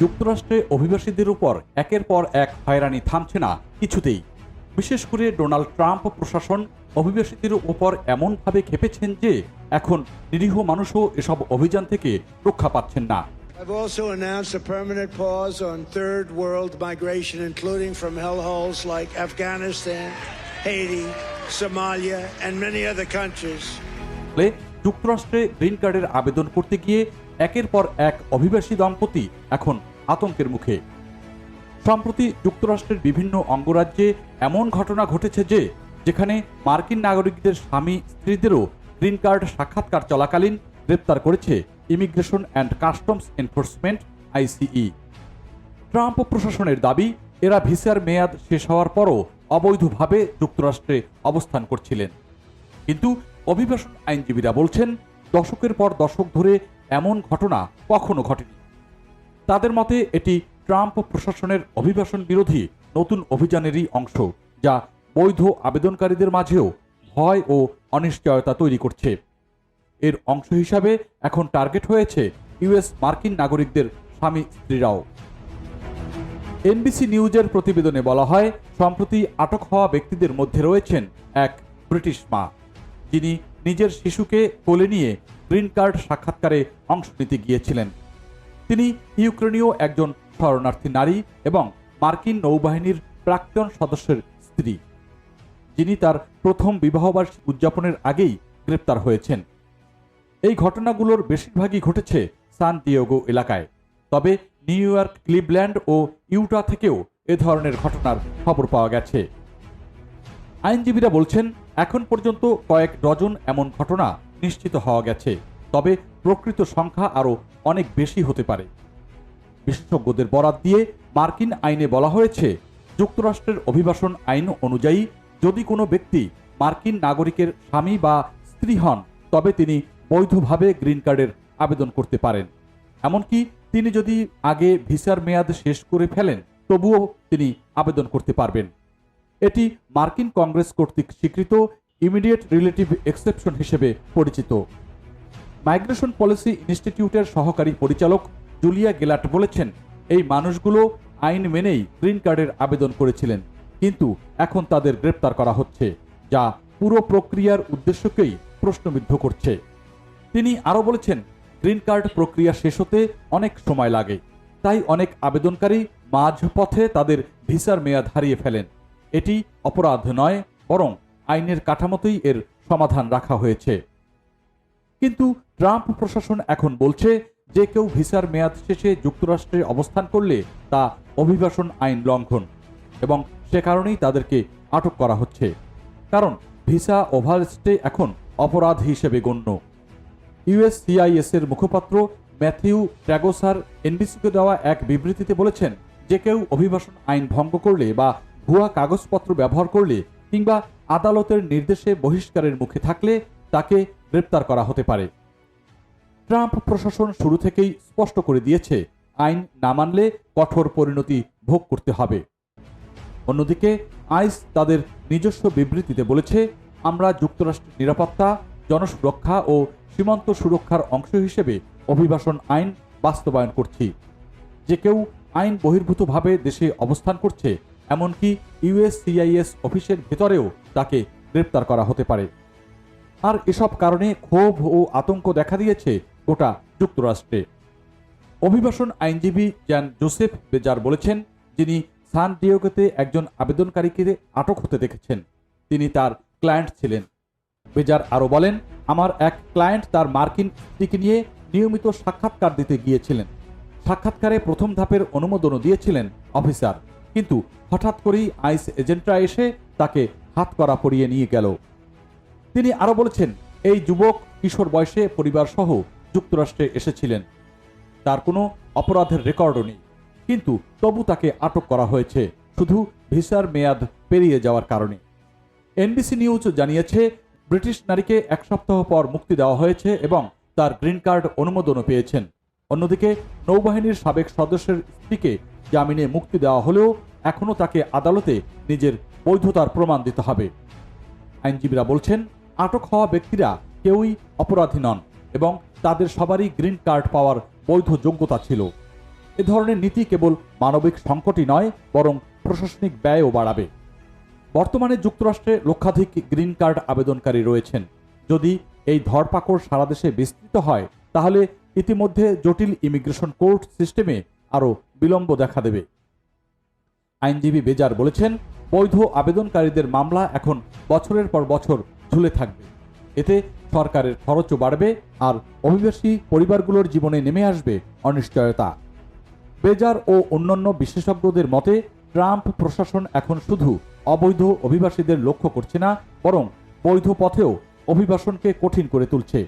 যুক্তরাষ্ট্রে অভিবাসীদের উপর একের পর এক হয়রানি থামছে না কিছুতেই বিশেষ করে ডোনাল্ড ট্রাম্প প্রশাসন অভিবাসীদের উপর এমনভাবে খেপেছেন যে এখন নিরীহ মানুষও এসব অভিযান থেকে রক্ষা পাচ্ছেন না I've also announced a permanent pause on third world migration, including from hellholes like Afghanistan, Haiti, Somalia, and many other countries. যুক্তরাষ্ট্রে গ্রিন কার্ডের আবেদন করতে গিয়ে একের পর এক অভিবাসী দম্পতি এখন আতঙ্কের মুখে। সম্প্রতি যুক্তরাষ্ট্রের বিভিন্ন অঙ্গরাজ্যে এমন ঘটনা ঘটেছে যে, যেখানে মার্কিন নাগরিকদের স্বামী স্ত্রীদেরও গ্রিন কার্ড সাক্ষাৎকার চলাকালীন গ্রেপ্তার করেছে immigration and customs enforcement ICE Trump প্রশাসনের দাবি, এরা ভিসার মেয়াদ শেষ হওয়ার পরও অবৈধভাবে যুক্তরাষ্ট্রে অবস্থান করছিলেন। কিন্তু অভিবাসন আইনজীবীরা বলছেন, দশকের পর দশক ধরে এমন ঘটনা কখনো ঘটেনি। তাদের মতে এটি ট্রাম্প প্রশাসনের অভিবাসন বিরোধী নতুন অভিযানেরই অংশ, যা বৈধ আবেদনকারীদের মাঝেও ভয় ও অনিশ্চয়তা তৈরি করছে। এর অংশ হিসাবে এখন টার্গেট হয়েছে ইউএস মার্কিন নাগরিকদের স্বামী স্ত্রীরাও। এনবিসি নিউজের প্রতিবেদনে বলা হয়, সম্প্রতি আটক হওয়া ব্যক্তিদের মধ্যে রয়েছেন এক ব্রিটিশ মা। যিনি নিজের শিশুকে কোলে নিয়ে গ্রিন কার্ড সাক্ষাৎকারে অংশ নিতে গিয়েছিলেন। তিনি ইউক্রেনীয় একজন শরণার্থী নারী এবং মার্কিন নৌবাহিনীর প্রাক্তন সদস্যের স্ত্রী, যিনি তার প্রথম বিবাহবার্ষিক উদযাপনের আগেই গ্রেপ্তার হয়েছেন। এই ঘটনাগুলোর বেশিরভাগই ঘটেছে সান ডিয়েগো এলাকায়, তবে নিউ ইয়র্ক, ক্লিভল্যান্ড ও ইউটা থেকেও এ ধরনের ঘটনার খবর পাওয়া গেছে। আইনজীবীরা বলছেন এখন পর্যন্ত কয়েক ডজন এমন ঘটনা নিশ্চিত হওয়া গেছে, তবে প্রকৃত সংখ্যা আরও অনেক বেশি হতে পারে। বিশেষজ্ঞদের বরাত দিয়ে মার্কিন আইনে বলা হয়েছে, যুক্তরাষ্ট্রের অভিবাসন আইন অনুযায়ী যদি কোনো ব্যক্তি মার্কিন নাগরিকের স্বামী বা স্ত্রী হন, তবে তিনি বৈধভাবে গ্রিন কার্ডের আবেদন করতে পারেন। এমনকি তিনি যদি আগে ভিসার মেয়াদ শেষ করে ফেলেন, তবুও তিনি আবেদন করতে পারবেন। এটি মার্কিন কংগ্রেস কর্তৃক স্বীকৃত ইমিডিয়েট রিলেটিভ এক্সেপশন হিসেবে পরিচিত। মাইগ্রেশন পলিসি ইনস্টিটিউটের সহকারী পরিচালক জুলিয়া গেলাট বলেছেন, এই মানুষগুলো আইন মেনেই গ্রিন কার্ডের আবেদন করেছিলেন, কিন্তু এখন তাদের গ্রেপ্তার করা হচ্ছে, যা পুরো প্রক্রিয়ার উদ্দেশ্যকেই প্রশ্নবিদ্ধ করছে। তিনি আরও বলেছেন, গ্রিন কার্ড প্রক্রিয়া শেষ হতে অনেক সময় লাগে, তাই অনেক আবেদনকারী মাঝপথে তাদের ভিসার মেয়াদ হারিয়ে ফেলেন। এটি অপরাধ নয়, বরং আইনের কাঠামোতেই এর সমাধান রাখা হয়েছে। কিন্তু ট্রাম্প প্রশাসন এখন বলছে যে কেউ ভিসার মেয়াদ শেষে যুক্তরাষ্ট্রে অবস্থান করলে তা অভিবাসন আইন লঙ্ঘন এবং সে কারণেই তাদেরকে আটক করা হচ্ছে। কারণ ভিসা ওভারস্টে এখন অপরাধ হিসেবে গণ্য। ইউএসসিআইএস এর মুখপাত্র ম্যাথিউ ট্র্যাগোসার এনবিসিকে দেওয়া এক বিবৃতিতে বলেছেন, যে কেউ অভিবাসন আইন ভঙ্গ করলে বা ভুয়া কাগজপত্র ব্যবহার করলে কিংবা আদালতের নির্দেশে বহিষ্কারের মুখে থাকলে তাকে গ্রেপ্তার করা হতে পারে। ট্রাম্প প্রশাসন শুরু থেকেই স্পষ্ট করে দিয়েছে, আইন না মানলে কঠোর পরিণতি ভোগ করতে হবে। অন্যদিকে, আইস তাদের নিজস্ব বিবৃতিতে বলেছে, আমরা যুক্তরাষ্ট্রের নিরাপত্তা, জনসুরক্ষা ও সীমান্ত সুরক্ষার অংশ হিসেবে অভিবাসন আইন বাস্তবায়ন করছি। যে কেউ আইন বহির্ভূতভাবে দেশে অবস্থান করছে এমনকি ইউএসসিআইএস অফিসের ভেতরেও তাকে গ্রেপ্তার করা হতে পারে। আর এসব কারণে ক্ষোভ ও আতঙ্ক দেখা দিয়েছে গোটা যুক্তরাষ্ট্রে। অভিবাসন আইনজীবী জ্যান জোসেফ বেজার বলেছেন, যিনি সান ডিয়েগোতে একজন আবেদনকারীকে আটক হতে দেখেছেন, তিনি তার ক্লায়েন্ট ছিলেন। বেজার আরও বলেন, আমার এক ক্লায়েন্ট তার মার্কিন স্ত্রীকে নিয়ে নিয়মিত সাক্ষাৎকার দিতে গিয়েছিলেন। সাক্ষাৎকারে প্রথম ধাপের অনুমোদনও দিয়েছিলেন অফিসার। কিন্তু হঠাৎ করেই আইস এজেন্টরা এসে তাকে হাত করা পরিয়ে নিয়ে গেল। তিনি আরও বলেছেন, এই যুবক কিশোর বয়সে পরিবার সহ যুক্তরাষ্ট্রে এসেছিলেন। তার কোনো অপরাধের রেকর্ডও নেই। কিন্তু তবু তাকে আটক করা হয়েছে। শুধু ভিসার মেয়াদ পেরিয়ে যাওয়ার কারণে। এনবিসি নিউজ জানিয়েছে, ব্রিটিশ নারীকে এক সপ্তাহ পর মুক্তি দেওয়া হয়েছে এবং তার গ্রিন কার্ড অনুমোদনও পেয়েছেন। অন্যদিকে নৌবাহিনীর সাবেক সদস্যের স্ত্রীকে জামিনে মুক্তি দেওয়া হলেও এখনও তাকে আদালতে নিজের বৈধতার প্রমাণ দিতে হবে। আইনজীবীরা বলছেন, আটক হওয়া ব্যক্তিরা কেউই অপরাধী নন এবং তাদের সবারই গ্রিন কার্ড পাওয়ার বৈধ যোগ্যতা ছিল। এ ধরনের নীতি কেবল মানবিক সংকটই নয়, বরং প্রশাসনিক ব্যয়ও বাড়াবে। বর্তমানে যুক্তরাষ্ট্রে লক্ষাধিক গ্রিন কার্ড আবেদনকারী রয়েছেন। যদি এই ধরপাকড় সারা দেশে বিস্তৃত হয়, তাহলে ইতিমধ্যে জটিল ইমিগ্রেশন কোর্ট সিস্টেমে আরও বিলম্ব দেখা দেবে। আইনজীবী বেজার বলেছেন, বৈধ আবেদনকারীদের মামলা এখন বছরের পর বছর ঝুলে থাকবে। এতে সরকারের খরচও বাড়বে আর অভিবাসী পরিবারগুলোর জীবনে নেমে আসবে অনিশ্চয়তা। বেজার ও অন্যান্য বিশেষজ্ঞদের মতে, ট্রাম্প প্রশাসন এখন শুধু অবৈধ অভিবাসীদের লক্ষ্য করছে না, বরং বৈধ পথেও অভিবাসনকে কঠিন করে তুলছে।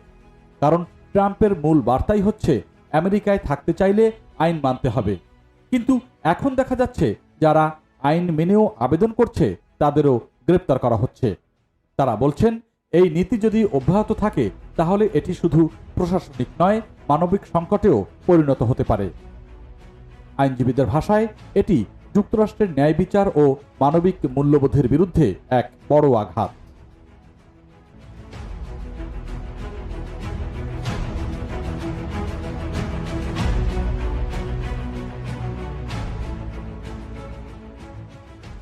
কারণ ট্রাম্পের মূল বার্তাই হচ্ছে আমেরিকায় থাকতে চাইলে আইন মানতে হবে। কিন্তু এখন দেখা যাচ্ছে, যারা আইন মেনেও আবেদন করছে, তাদেরও গ্রেপ্তার করা হচ্ছে। তারা বলছেন, এই নীতি যদি অব্যাহত থাকে, তাহলে এটি শুধু প্রশাসনিক নয়, মানবিক সংকটেও পরিণত হতে পারে। আইনজীবীদের ভাষায়, এটি যুক্তরাষ্ট্রের ন্যায় বিচার ও মানবিক মূল্যবোধের বিরুদ্ধে এক বড় আঘাত।